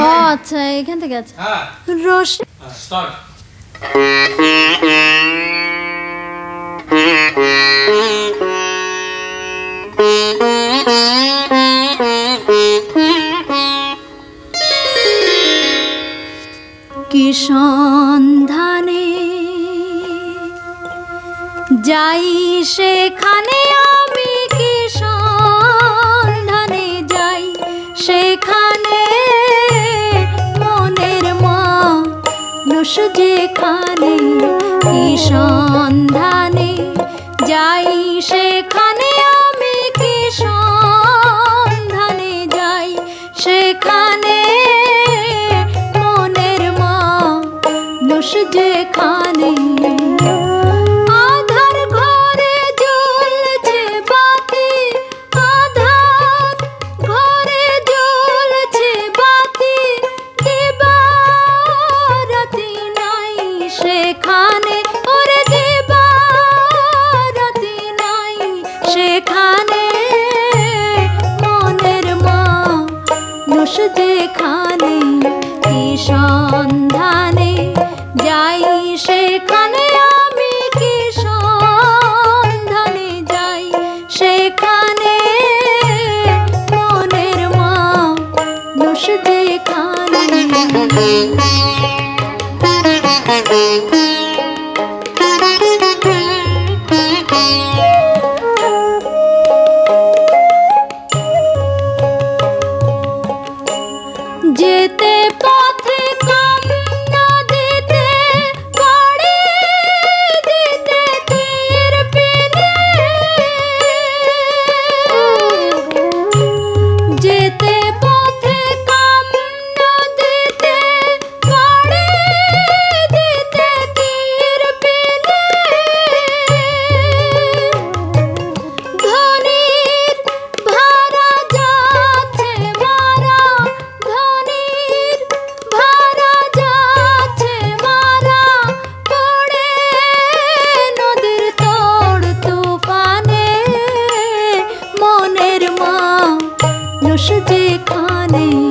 ও আচ্ছা এখান থেকে আছে। হ্যাঁ। আচ্ছা, কি সন্ধানে যাই সেখানে আমি মানুষ যেখানে কি সন্ধ্যা সন্ধানে যাই সেখানে আমি কি সন্ধানে যাই? সেখানে মনের মানুষ যেখানে तुझे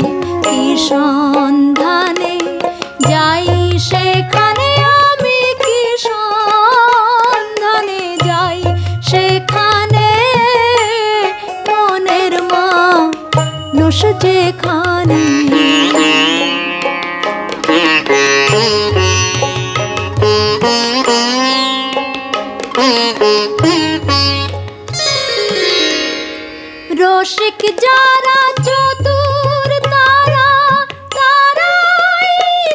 রসিক যারা চতুর তারা তারাই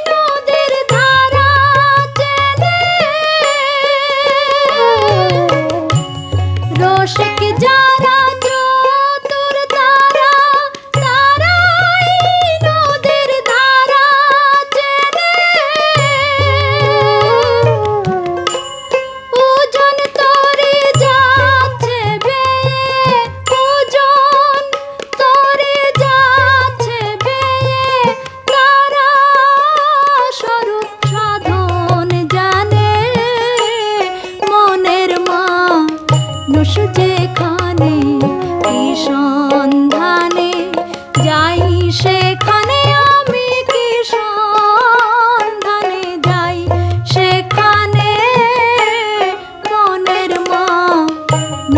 নদের ধারা চেনে। রসিক যারা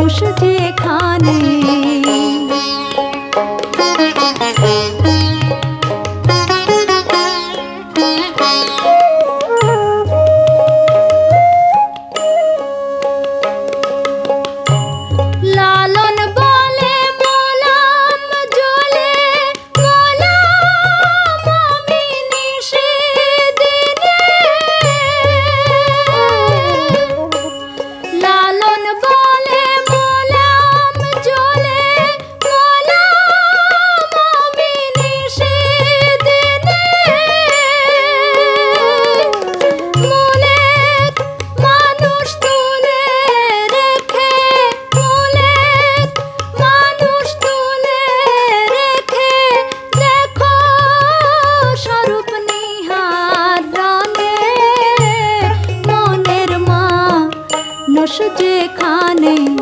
खुश जे खाने name.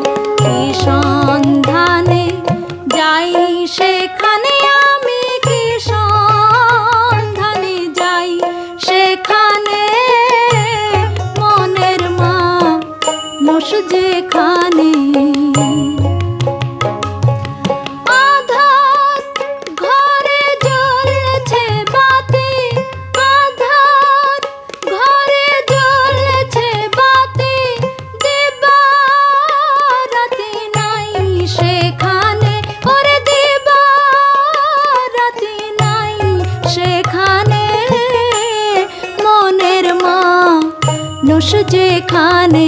মানুষ যেখানে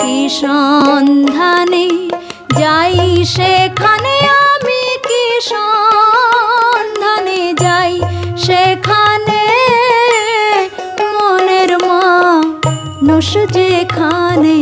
কি সন্ধানে যাই সেখানে আমি কি সন্ধানে যাই সেখানে মনের মানুষ যেখানে